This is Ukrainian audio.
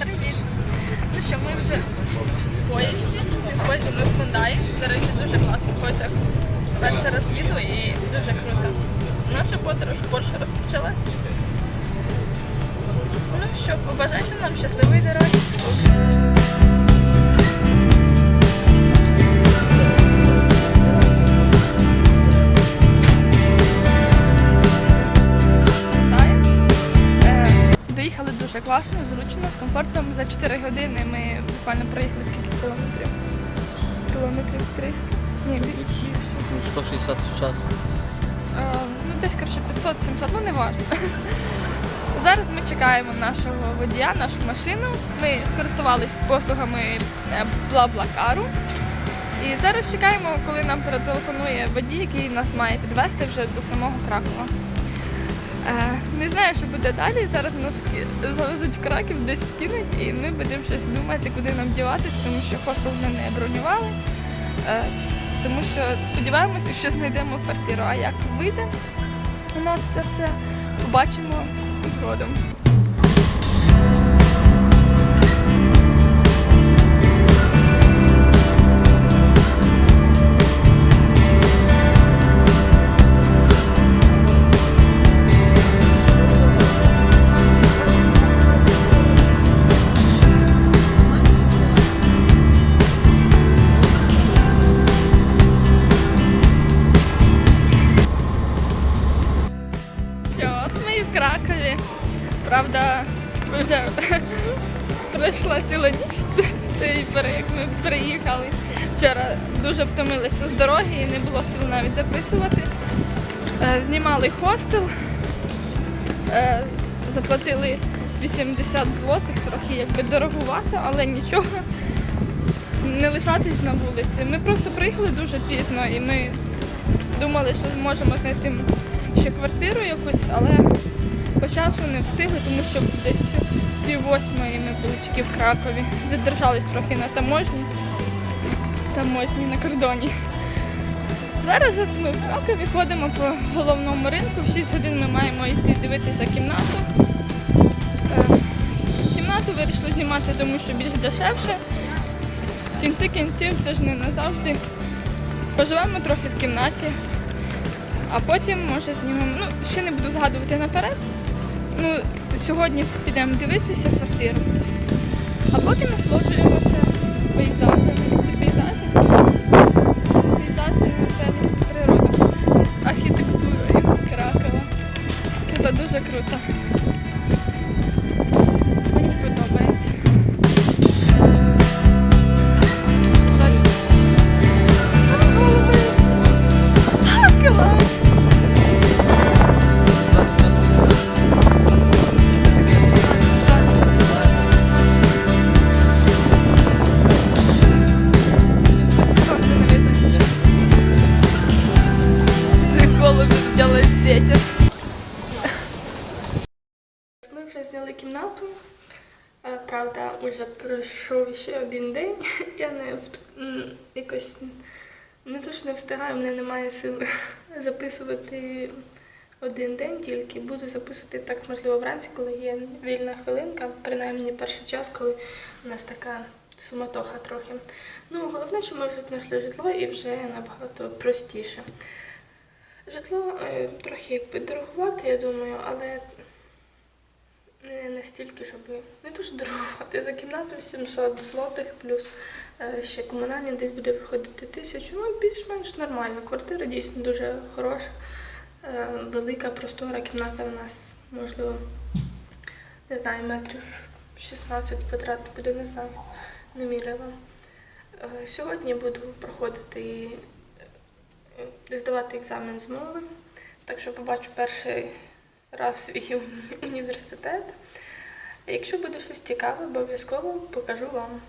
Ну що, ми вже в поїзді, потім ми в Хундаї. До речі, дуже класний потяг. Перший раз їду і дуже круто. Наша подорож в Польщу розпочалась. Ну що, побажайте нам щасливої дороги. Дуже класно, зручно, з комфортом. За 4 години ми буквально проїхали скільки кілометрів? Кілометрів 300? Ні, більше. 160 в час. Е, Ну, десь коротше 500-700, ну не важно. Зараз ми чекаємо нашого водія, нашу машину. Ми скористувалися послугами е, Блаблакару. І зараз чекаємо, коли нам перетелефонує водій, який нас має підвезти вже до самого Кракова. Е, Не знаю, що буде далі. Зараз нас завезуть в Краків, десь скинуть, і ми будемо щось думати, куди нам діватися, тому що хостел ми не бронювали. Е, Тому що сподіваємося, що знайдемо квартиру. А як вийде у нас це все, побачимо згодом. Кракові. Правда, вже пройшла ціла ніч з тієї пори, як ми приїхали. Вчора дуже втомилися з дороги і не було сил навіть записувати. Е, Знімали хостел, е, заплатили 80 злотих, трохи якби дорогувато, але нічого. Не лишатись на вулиці. Ми просто приїхали дуже пізно і ми думали, що зможемо знайти ще квартиру якусь, але по часу не встигли, тому що десь пів восьмої ми були тільки в Кракові. Задержались трохи на таможні, таможні на кордоні. Зараз от ми в Кракові ходимо по головному ринку. В 6 годин ми маємо йти дивитися кімнату. Е, Кімнату вирішили знімати, тому що більш дешевше. В кінці кінців це ж не назавжди. Поживемо трохи в кімнаті, а потім може знімемо. Ну, ще не буду згадувати наперед. Ну, сьогодні підемо дивитися квартиру, а потім насолоджуємося пейзажами. Ці пейзажі. Пейзажі. З архітектурою Кракова. Це дуже круто. Мені подобається. Ветер. Ми вже зняли кімнату. Е, Правда, вже пройшов ще один день. Я не якось не то, що не встигаю, в мене немає сил записувати один день тільки. Буду записувати так, можливо, вранці, коли є вільна хвилинка, принаймні перший час, коли у нас така суматоха трохи. Ну, головне, що ми вже знайшли житло і вже набагато простіше. Житло е, трохи дорогувати, я думаю, але не настільки, щоб не дуже дорогувати. За кімнату 700 злотих, плюс е, ще комунальні десь буде виходити тисячу. Ну, більш-менш нормально. Квартира дійсно дуже хороша, е, велика, простора кімната у нас, можливо, не знаю, метрів 16 квадратних буде, не знаю, не міряла. Е, Сьогодні буду проходити здавати екзамен з мови, так що побачу перший раз свій університет. Якщо буде щось цікаве, обов'язково покажу вам.